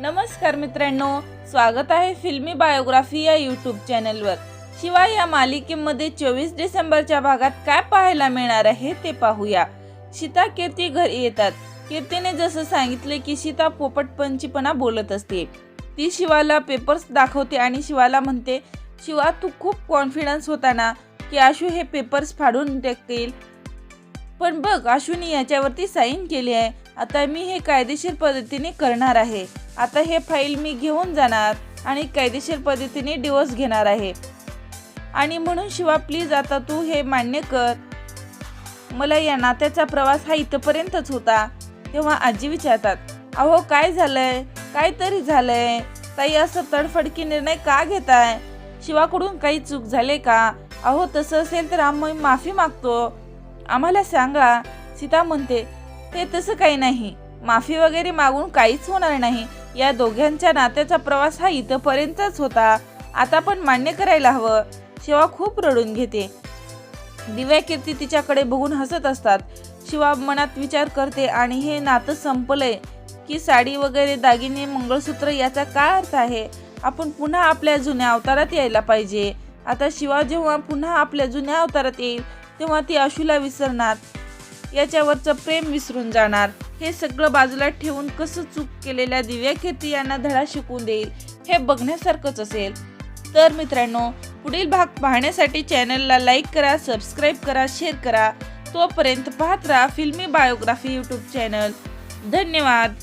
नमस्कार मित्रांनो स्वागत आहे फिल्मी बायोग्राफी या यूट्यूब चॅनलवर. शिवाय या मालिकेमध्ये चोवीस डिसेंबरच्या भागात काय पाहायला मिळणार आहे ते पाहूया. सीता कीर्ती घरी येतात. कीर्तीने जसं सांगितले की सीता पोपटपंचीपणा बोलत असते. ती शिवाला पेपर्स दाखवते आणि शिवाला म्हणते शिवा तू खूप कॉन्फिडन्स होता ना की आशू हे पेपर्स फाडून टाकतील पण बघ अश्विनी याच्यावरती साईन केली आहे. आता मी हे कायदेशीर पद्धतीने करणार आहे. आता हे फाईल मी घेऊन जाणार आणि कायदेशीर पद्धतीने डिवोर्स घेणार आहे. आणि म्हणून शिवा प्लीज आता तू हे मान्य कर. मला या नात्याचा प्रवास हा इथपर्यंतच होता. तेव्हा आजी विचारतात अहो काय झालंय? काय तरी झालंय? ताई असं तडफडकी निर्णय का घेताय? शिवाकडून काही चूक झाले का? अहो तसं असेल तर आम्ही माफी मागतो. आम्हाला सांगा सीता म्हणते ते तसं काही नाही. माफी वगैरे मागून काहीच होणार नाही. या दोघांच्या नात्याचा प्रवास हा इथंपर्यंतच होता. आता पण मान्य करायला हवं. शिवा खूप रडून घेते. दिव्या कीर्ती तिच्याकडे बघून हसत असतात. शिवा मनात विचार करते आणि हे नातं संपलंय की साडी वगैरे दागिने मंगळसूत्र याचा काय अर्थ आहे? आपण पुन्हा आपल्या जुन्या अवतारात यायला पाहिजे. आता शिवा जेव्हा पुन्हा आपल्या जुन्या अवतारात येईल तेव्हा ती आशूला विसरणार. याच्यावरचं प्रेम विसरून जाणार. हे सगळं बाजूला ठेवून कसं चूक केलेल्या दिव्या खेती यांना धडा शिकून देईल हे बघण्यासारखंच असेल. तर मित्रांनो पुढील भाग पाहण्यासाठी चॅनलला लाईक करा सबस्क्राईब करा शेअर करा. तोपर्यंत पाहत राहा फिल्मी बायोग्राफी यूट्यूब चॅनल. धन्यवाद.